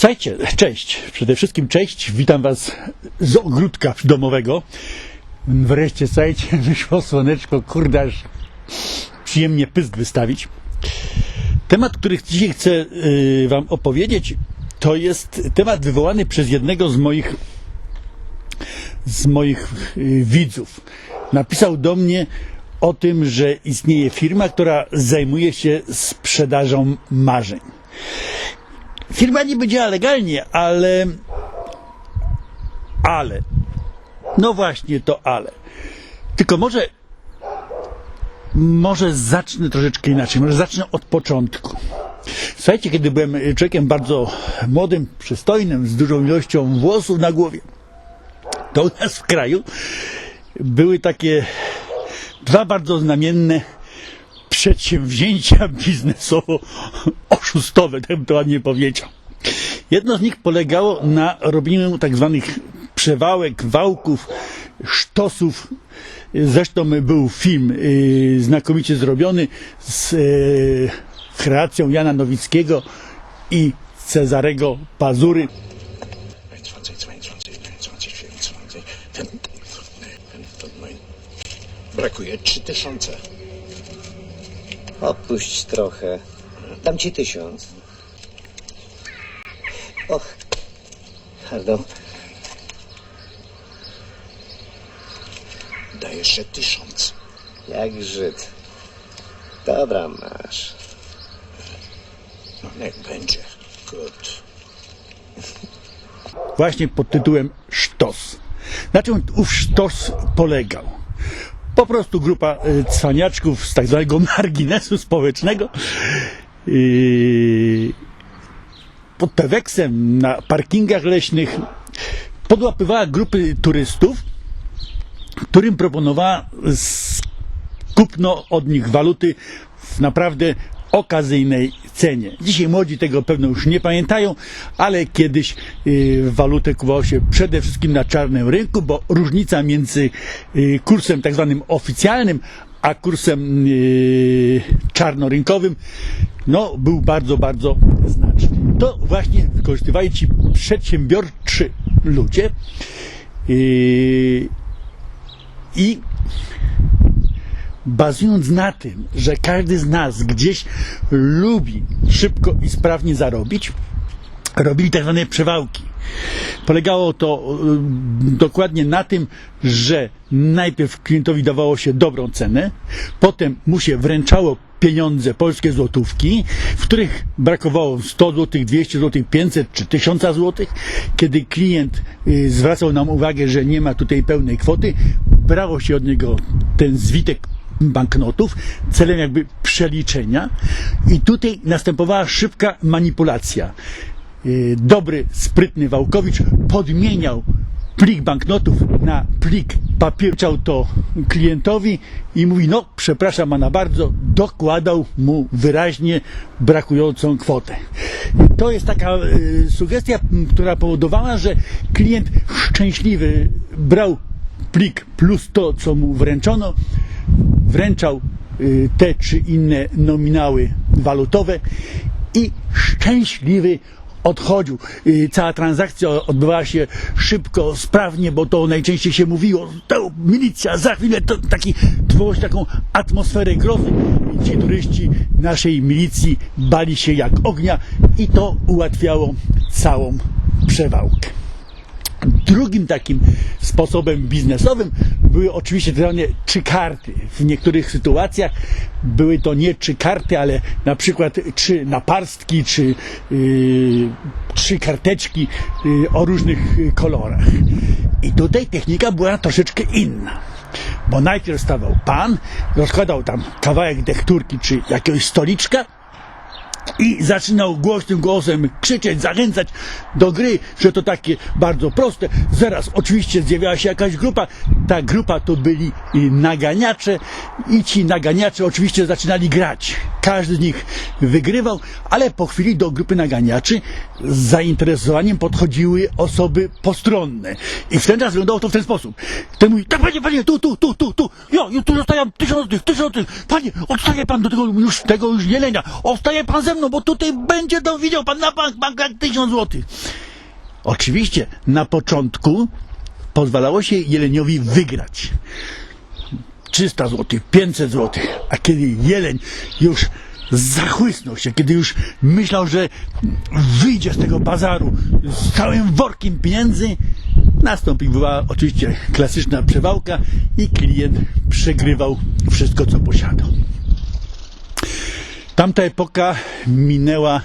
Słuchajcie, cześć. Przede wszystkim cześć. Witam Was z ogródka domowego. Wreszcie, słuchajcie, wyszło słoneczko, kurde, aż przyjemnie pysk wystawić. Temat, który dzisiaj chcę y, Wam opowiedzieć, to jest temat wywołany przez jednego z moich z moich y, widzów. Napisał do mnie o tym, że istnieje firma, która zajmuje się sprzedażą marzeń. Firma niby działa legalnie, ale. Ale. No właśnie to ale. Tylko może. Może zacznę troszeczkę inaczej. Może zacznę od początku. Słuchajcie, kiedy byłem człowiekiem bardzo młodym, przystojnym, z dużą ilością włosów na głowie, to u nas w kraju były takie dwa bardzo znamienne przedsięwzięcia biznesowo-oszustowe, tak bym to ładnie powiedział. Jedno z nich polegało na robieniu tak zwanych przewałek, wałków, sztosów. Zresztą był film y, znakomicie zrobiony z y, kreacją Jana Nowickiego i Cezarego Pazury. 20, 22, 24, 20, ten, ten, to, i brakuje 3000. Opuść trochę. Dam ci tysiąc. Och, pardon. Daj jeszcze 1000. Jak Żyd. Dobra, masz. No niech będzie. Good. właśnie pod tytułem Sztos. Na czym ów sztos polegał? Po prostu grupa y, cwaniaczków z tak zwanego marginesu społecznego yy, pod Peweksem na parkingach leśnych podłapywała grupy turystów, którym proponowała kupno od nich waluty w naprawdę okazyjnej cenie. Dzisiaj młodzi tego pewno już nie pamiętają, ale kiedyś y, walutę kupowało się przede wszystkim na czarnym rynku, bo różnica między y, kursem tak zwanym oficjalnym, a kursem y, czarnorynkowym no, był bardzo, bardzo znaczny. To właśnie wykorzystywali ci przedsiębiorczy ludzie y, i bazując na tym, że każdy z nas gdzieś lubi szybko i sprawnie zarobić, robili tak zwane przewałki. Polegało to y, dokładnie na tym, że najpierw klientowi dawało się dobrą cenę, potem mu się wręczało pieniądze, polskie złotówki, w których brakowało 100 zł, 200 zł, 500 czy 1000 zł. Kiedy klient y, zwracał nam uwagę, że nie ma tutaj pełnej kwoty, brało się od niego ten zwitek banknotów celem jakby przeliczenia i tutaj następowała szybka manipulacja. Yy, Dobry, sprytny Wałkowicz podmieniał plik banknotów na plik Chciał to klientowi i mówi, no przepraszam pana bardzo, dokładał mu wyraźnie brakującą kwotę. To jest taka y, sugestia, która powodowała, że klient szczęśliwy brał plik plus to, co mu wręczono, wręczał y, te czy inne nominały walutowe i szczęśliwy odchodził. Cała transakcja odbywała się szybko, sprawnie, bo to najczęściej się mówiło, to milicja, za chwilę to taki, tworzyło się taką atmosferę grozy. Ci turyści naszej milicji bali się jak ognia i to ułatwiało całą przewałkę. Drugim takim sposobem biznesowym były oczywiście tak trzy karty. W niektórych sytuacjach były to nie trzy karty, ale na przykład trzy naparstki, czy yy, trzy karteczki yy, o różnych yy, kolorach. I tutaj technika była troszeczkę inna. Bo najpierw stawał pan, rozkładał tam kawałek dekturki czy jakiegoś stoliczka, i zaczynał głośnym głosem krzyczeć, zachęcać do gry, że to takie bardzo proste. Zaraz oczywiście zjawiała się jakaś grupa. Ta grupa to byli y, naganiacze i ci naganiacze oczywiście zaczynali grać. każdy z nich wygrywał, ale po chwili do grupy naganiaczy z zainteresowaniem podchodziły osoby postronne. I w ten czas wyglądało to w ten sposób. Ten mówi, tak panie, panie, tu, tu, tu, tu, tu, ja, ja tu zostawiam tysiąc tych, tysiąc tych, panie, odstaje pan do tego już, tego już jelenia, odstaje pan ze mną, bo tutaj będzie to widział pan na bank, bank tysiąc złotych. Oczywiście na początku pozwalało się jeleniowi wygrać. 300 zł, 500 zł, a kiedy jeleń już zachłysnął się, kiedy już myślał, że wyjdzie z tego bazaru z całym workiem pieniędzy, nastąpiła oczywiście klasyczna przewałka i klient przegrywał wszystko, co posiadał. Tamta epoka minęła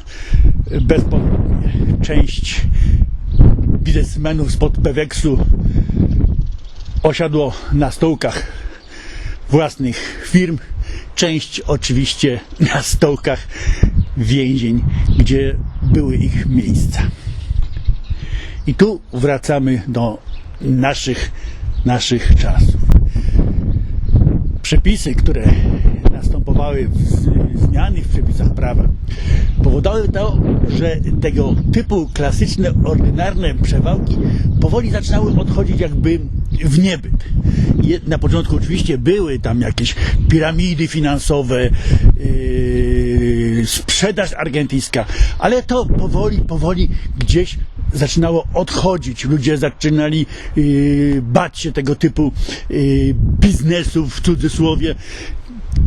bezpowrotnie. Część biznesmenów spod Peweksu osiadło na stołkach własnych firm, część oczywiście na stołkach więzień, gdzie były ich miejsca. I tu wracamy do naszych, naszych czasów. Przepisy, które następowały, zmiany w przepisach prawa, powodowały to, że tego typu klasyczne, ordynarne przewałki powoli zaczynały odchodzić jakby w niebyt. Na początku oczywiście były tam jakieś piramidy finansowe, yy, sprzedaż argentyńska, ale to powoli, powoli gdzieś zaczynało odchodzić. Ludzie zaczynali yy, bać się tego typu yy, biznesów w cudzysłowie.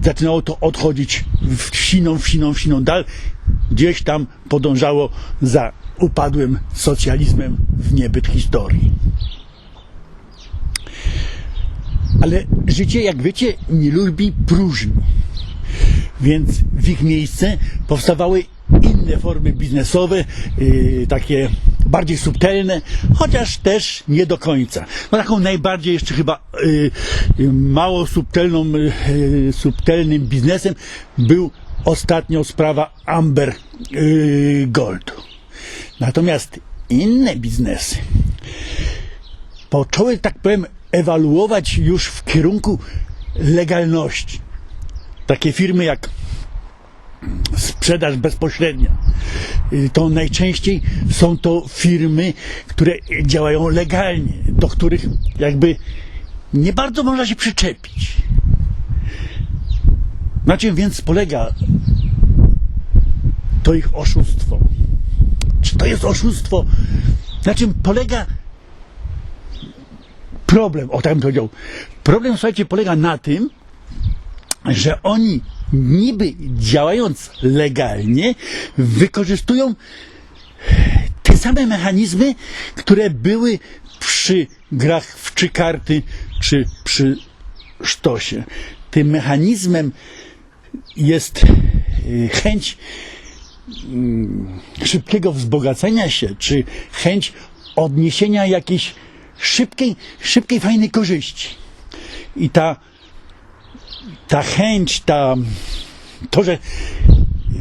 Zaczynało to odchodzić w siną, w siną, w siną dal. Gdzieś tam podążało za upadłym socjalizmem w niebyt historii. Ale życie, jak wiecie, nie lubi próżni. Więc w ich miejsce powstawały inne formy biznesowe, yy, takie bardziej subtelne, chociaż też nie do końca. No taką najbardziej jeszcze chyba yy, yy, mało subtelną, yy, subtelnym biznesem był ostatnio sprawa Amber yy, Gold. Natomiast inne biznesy poczęły, tak powiem, ewaluować już w kierunku legalności. Takie firmy jak sprzedaż bezpośrednia. Y, To najczęściej są to firmy, które działają legalnie, do których jakby nie bardzo można się przyczepić. Na czym więc polega to ich oszustwo? Czy to jest oszustwo? Na czym polega problem? O tak bym powiedział. Problem, słuchajcie, polega na tym, że oni niby działając legalnie wykorzystują te same mechanizmy, które były przy grach w trzy karty czy przy sztosie. Tym mechanizmem jest y, chęć mm, szybkiego wzbogacenia się, czy chęć odniesienia jakiejś szybkiej, szybkiej, fajnej korzyści. I ta ta chęć, ta, to, że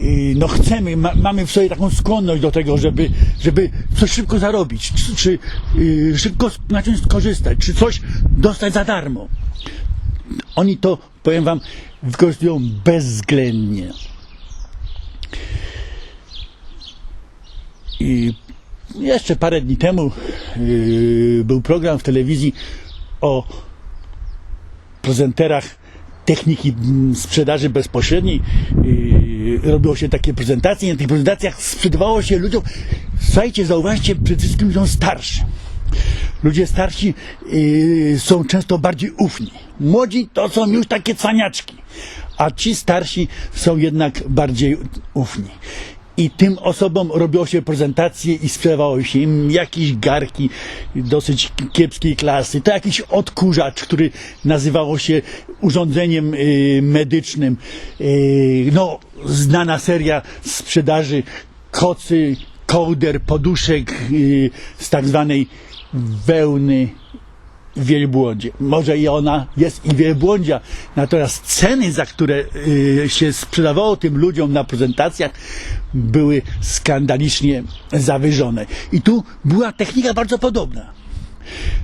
yy, no chcemy, ma, mamy w sobie taką skłonność do tego, żeby, żeby coś szybko zarobić, czy, czy yy, szybko na czymś skorzystać, czy coś dostać za darmo. Oni to, powiem wam, wykorzystują bezwzględnie. I jeszcze parę dni temu yy, był program w telewizji o prezenterach techniki mm, sprzedaży bezpośredniej. Yy, robiło się takie prezentacje i na tych prezentacjach sprzedawało się ludziom, słuchajcie, zauważcie, przede wszystkim ludziom starszym. Ludzie starsi yy, są często bardziej ufni. Młodzi to są już takie cwaniaczki, a ci starsi są jednak bardziej ufni. I tym osobom robiło się prezentacje i sprzedawało się im jakieś garki dosyć kiepskiej klasy. To jakiś odkurzacz, który nazywało się urządzeniem y, medycznym. Y, no, znana seria sprzedaży kocy, kołder, poduszek y, z tak zwanej wełny wielbłądzie. Może i ona jest i wielbłądzia, natomiast ceny, za które y, się sprzedawało tym ludziom na prezentacjach, były skandalicznie zawyżone. I tu była technika bardzo podobna.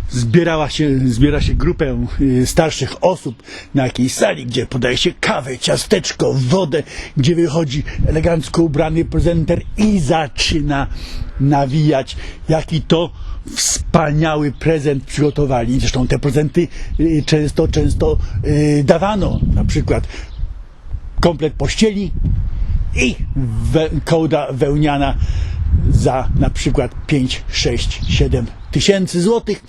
Zbierała się, zbiera się grupę y, starszych osób na jakiejś sali, gdzie podaje się kawę, ciasteczko, wodę, gdzie wychodzi elegancko ubrany prezenter i zaczyna nawijać, jaki to wspaniały prezent przygotowali. Zresztą te prezenty y, często, często y, dawano. Na przykład komplet pościeli i we, kołda wełniana za na przykład 5, 6, 7 tysięcy złotych.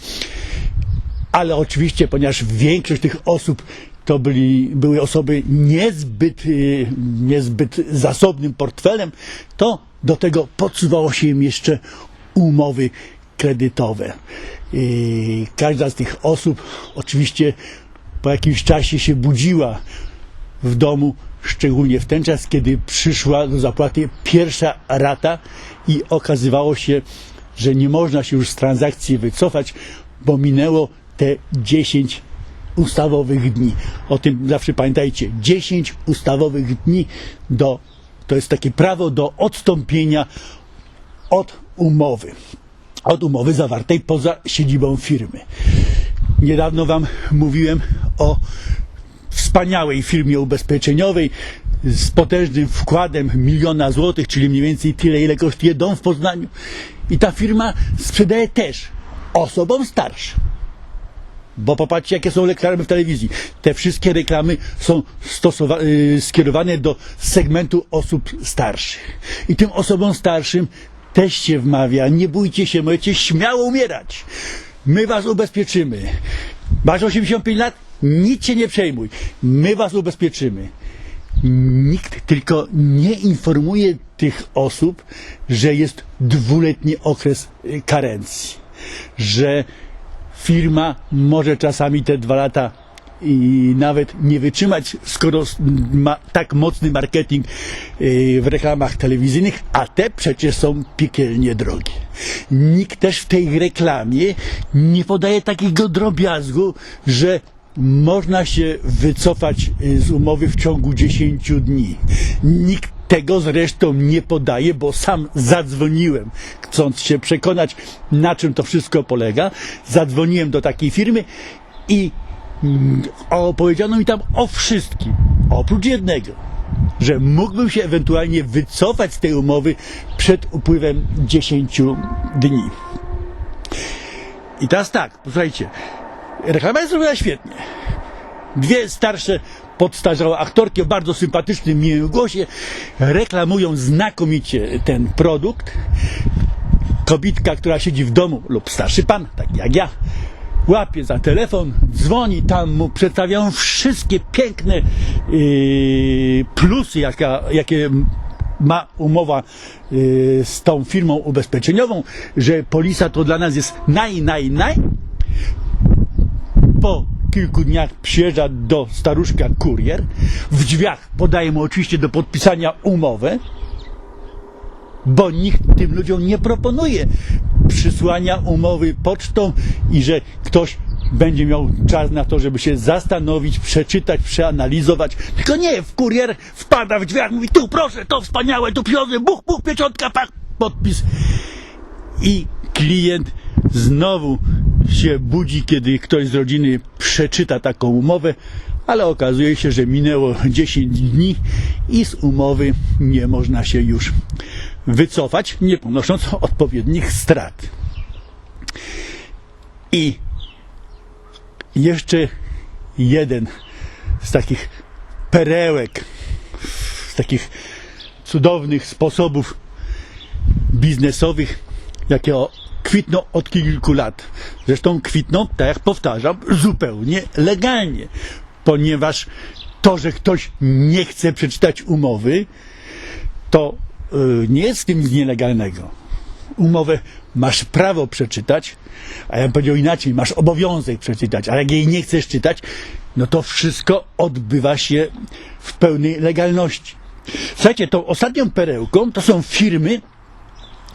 Ale oczywiście, ponieważ większość tych osób to byli, były osoby niezbyt, y, niezbyt zasobnym portfelem, to do tego podsuwało się im jeszcze umowy kredytowe. I każda z tych osób oczywiście po jakimś czasie się budziła w domu, szczególnie w ten czas, kiedy przyszła do zapłaty pierwsza rata i okazywało się, że nie można się już z transakcji wycofać, bo minęło te 10 ustawowych dni. O tym zawsze pamiętajcie. 10 ustawowych dni do, to jest takie prawo do odstąpienia od umowy. Od umowy zawartej poza siedzibą firmy. Niedawno Wam mówiłem o wspaniałej firmie ubezpieczeniowej z potężnym wkładem miliona złotych, czyli mniej więcej tyle, ile kosztuje dom w Poznaniu. I ta firma sprzedaje też osobom starszym. Bo popatrzcie, jakie są reklamy w telewizji. Te wszystkie reklamy są y, skierowane do segmentu osób starszych. I tym osobom starszym też się wmawia, nie bójcie się, możecie śmiało umierać. My was ubezpieczymy. Masz 85 lat? Nic się nie przejmuj. My was ubezpieczymy. Nikt tylko nie informuje tych osób, że jest dwuletni okres y, karencji. Że firma może czasami te dwa lata i nawet nie wytrzymać, skoro ma tak mocny marketing yy, w reklamach telewizyjnych, a te przecież są piekielnie drogie. Nikt też w tej reklamie nie podaje takiego drobiazgu, że można się wycofać y, z umowy w ciągu 10 dni. Nikt tego zresztą nie podaje, bo sam zadzwoniłem, chcąc się przekonać, na czym to wszystko polega. Zadzwoniłem do takiej firmy i mm, opowiedziano mi tam o wszystkim, oprócz jednego, że mógłbym się ewentualnie wycofać z tej umowy przed upływem 10 dni. I teraz tak, posłuchajcie, reklama jest zrobiona świetnie. Dwie starsze, podstarzałe aktorki o bardzo sympatycznym, miłym głosie reklamują znakomicie ten produkt. Kobitka, która siedzi w domu, lub starszy pan, tak jak ja, łapie za telefon, dzwoni, tam mu przedstawiają wszystkie piękne yy, plusy, jaka, jakie ma umowa yy, z tą firmą ubezpieczeniową, że polisa to dla nas jest naj, naj, naj. Po kilku dniach przyjeżdża do staruszka kurier. W drzwiach podaje mu oczywiście do podpisania umowę, bo nikt tym ludziom nie proponuje przysłania umowy pocztą i że ktoś będzie miał czas na to, żeby się zastanowić, przeczytać, przeanalizować. Tylko nie, w kurier wpada w drzwiach, mówi tu proszę, to wspaniałe, tu pieniądze, buch, buch, pieczątka, pach, podpis. I klient znowu się budzi, kiedy ktoś z rodziny przeczyta taką umowę, ale okazuje się, że minęło 10 dni i z umowy nie można się już wycofać, nie ponosząc odpowiednich strat. I jeszcze jeden z takich perełek, z takich cudownych sposobów biznesowych, jakie kwitną od kilku lat. Zresztą kwitną, tak jak powtarzam, zupełnie legalnie, ponieważ to, że ktoś nie chce przeczytać umowy, to y, nie jest z tym nic nielegalnego. Umowę masz prawo przeczytać, a ja bym powiedział inaczej, masz obowiązek przeczytać, a jak jej nie chcesz czytać, no to wszystko odbywa się w pełnej legalności. Słuchajcie, tą ostatnią perełką to są firmy,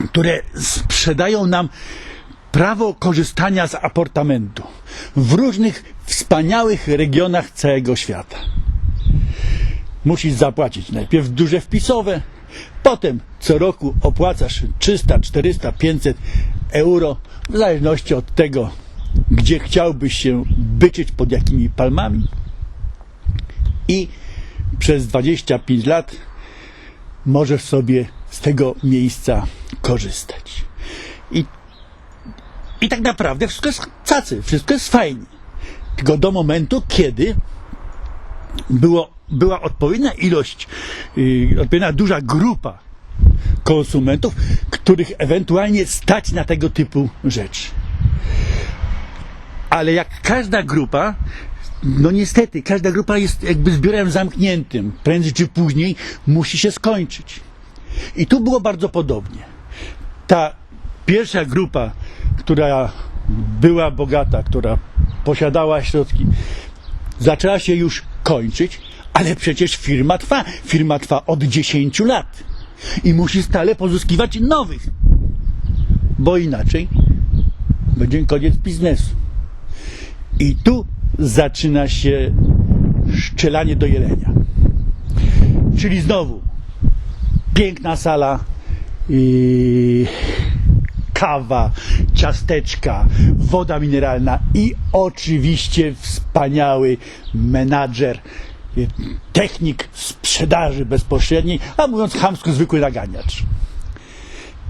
które sprzedają nam prawo korzystania z apartamentu w różnych wspaniałych regionach całego świata. Musisz zapłacić najpierw duże wpisowe, potem co roku opłacasz 300, 400, 500 euro, w zależności od tego, gdzie chciałbyś się byczyć pod jakimi palmami i przez 25 lat możesz sobie z tego miejsca korzystać. I, i tak naprawdę wszystko jest cacy, wszystko jest fajnie. Tylko do momentu, kiedy było, była odpowiednia ilość, yy, odpowiednia duża grupa konsumentów, których ewentualnie stać na tego typu rzeczy. Ale jak każda grupa, no niestety, każda grupa jest jakby zbiorem zamkniętym. Prędzej czy później musi się skończyć. I tu było bardzo podobnie. Ta pierwsza grupa, która była bogata, która posiadała środki, zaczęła się już kończyć, ale przecież firma trwa. Firma trwa od 10 lat i musi stale pozyskiwać nowych, bo inaczej będzie koniec biznesu. I tu zaczyna się szczelanie do jelenia. Czyli znowu piękna sala, i kawa, ciasteczka, woda mineralna i oczywiście wspaniały menadżer, technik sprzedaży bezpośredniej, a mówiąc chamsko zwykły naganiacz.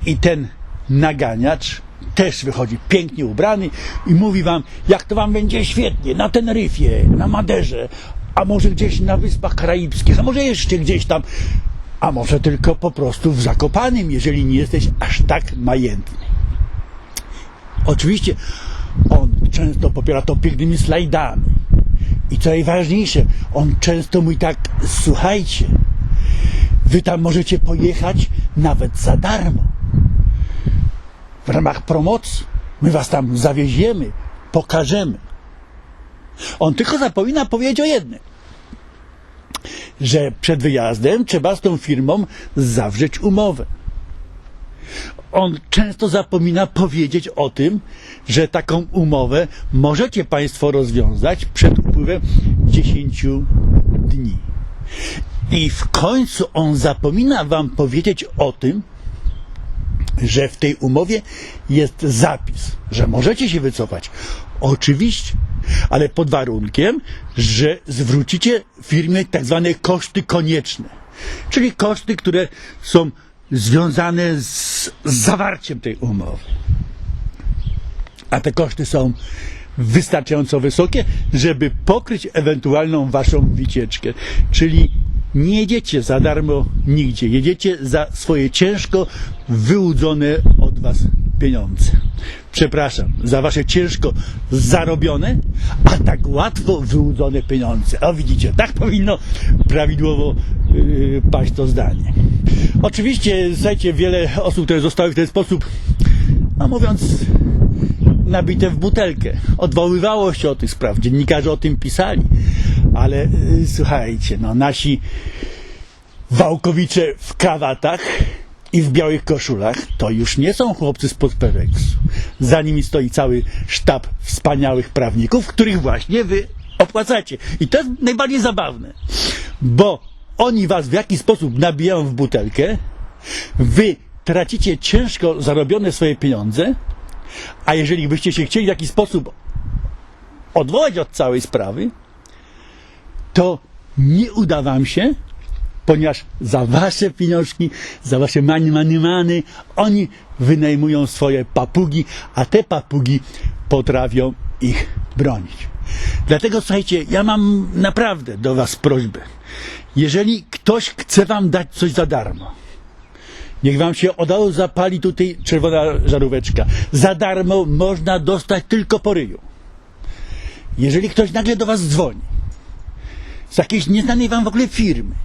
I ten naganiacz też wychodzi pięknie ubrany i mówi wam, jak to wam będzie świetnie na Teneryfie, na Maderze, a może gdzieś na Wyspach Karaibskich, a może jeszcze gdzieś tam, a może tylko po prostu w Zakopanym, jeżeli nie jesteś aż tak majętny. Oczywiście on często popiera to pięknymi slajdami. I co najważniejsze, on często mówi tak, słuchajcie, wy tam możecie pojechać nawet za darmo. W ramach promocji. My was tam zawieziemy, pokażemy. On tylko zapomina powiedzieć o jednym. Że przed wyjazdem trzeba z tą firmą zawrzeć umowę. On często zapomina powiedzieć o tym, że taką umowę możecie Państwo rozwiązać przed upływem 10 dni. I w końcu on zapomina Wam powiedzieć o tym, że w tej umowie jest zapis, że możecie się wycofać. Oczywiście, ale pod warunkiem, że zwrócicie firmie tak zwane koszty konieczne, czyli koszty, które są związane z, zawarciem tej umowy. A te koszty są wystarczająco wysokie, żeby pokryć ewentualną waszą wycieczkę. Czyli nie jedziecie za darmo nigdzie, jedziecie za swoje ciężko wyłudzone od was pieniądze. Przepraszam, za wasze ciężko zarobione, a tak łatwo wyłudzone pieniądze. A widzicie, tak powinno prawidłowo yy, paść to zdanie. Oczywiście, słuchajcie, wiele osób, które zostały w ten sposób, no mówiąc nabite w butelkę. Odwoływało się o tych spraw, dziennikarze o tym pisali, ale y, słuchajcie, no nasi wałkowicze w krawatach i w białych koszulach to już nie są chłopcy z Peweksu. Za nimi stoi cały sztab wspaniałych prawników, których właśnie wy opłacacie. I to jest najbardziej zabawne, bo oni was w jakiś sposób nabijają w butelkę, wy tracicie ciężko zarobione swoje pieniądze, a jeżeli byście się chcieli w jakiś sposób odwołać od całej sprawy, to nie uda wam się, ponieważ za wasze pieniążki, za wasze many, many, many, oni wynajmują swoje papugi, a te papugi potrafią ich bronić. Dlatego słuchajcie, ja mam naprawdę do was prośbę. Jeżeli ktoś chce wam dać coś za darmo, Niech wam się od razu zapali tutaj czerwona żaróweczka. Za darmo można dostać tylko po ryju. Jeżeli ktoś nagle do was dzwoni z jakiejś nieznanej wam w ogóle firmy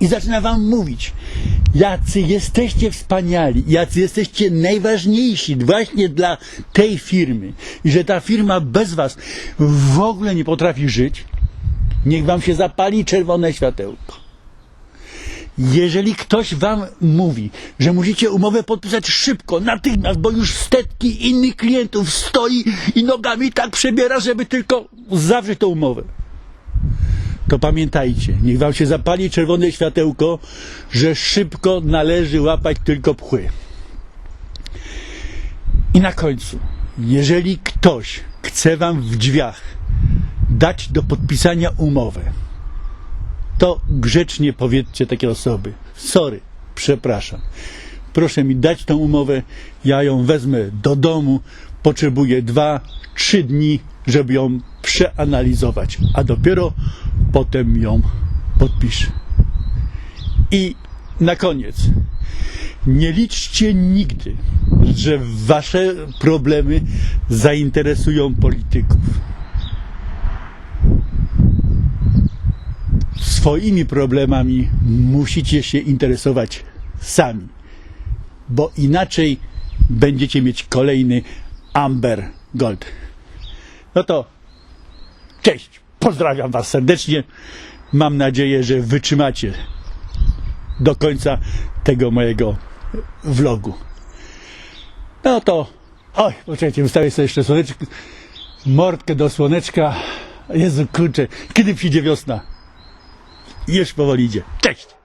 i zaczyna wam mówić, jacy jesteście wspaniali, jacy jesteście najważniejsi właśnie dla tej firmy i że ta firma bez was w ogóle nie potrafi żyć, niech wam się zapali czerwone światełko. Jeżeli ktoś wam mówi, że musicie umowę podpisać szybko, natychmiast, bo już setki innych klientów stoi i nogami tak przebiera, żeby tylko zawrzeć tę umowę, to pamiętajcie, niech wam się zapali czerwone światełko, że szybko należy łapać tylko pchły. I na końcu, jeżeli ktoś chcę wam w drzwiach dać do podpisania umowę, to grzecznie powiedzcie takie osoby. Sorry, przepraszam. Proszę mi dać tą umowę, ja ją wezmę do domu, potrzebuję dwa, trzy dni, żeby ją przeanalizować, a dopiero potem ją podpiszę. I na koniec, nie liczcie nigdy, że wasze problemy zainteresują polityków. Swoimi problemami musicie się interesować sami, bo inaczej będziecie mieć kolejny Amber Gold. No to cześć, pozdrawiam Was serdecznie. Mam nadzieję, że wytrzymacie do końca tego mojego vlogu. No to, oj, poczekajcie, wystawię sobie jeszcze słoneczko, mordkę do słoneczka. Jezu, kurczę, kiedy przyjdzie wiosna? Już powoli idzie. Cześć!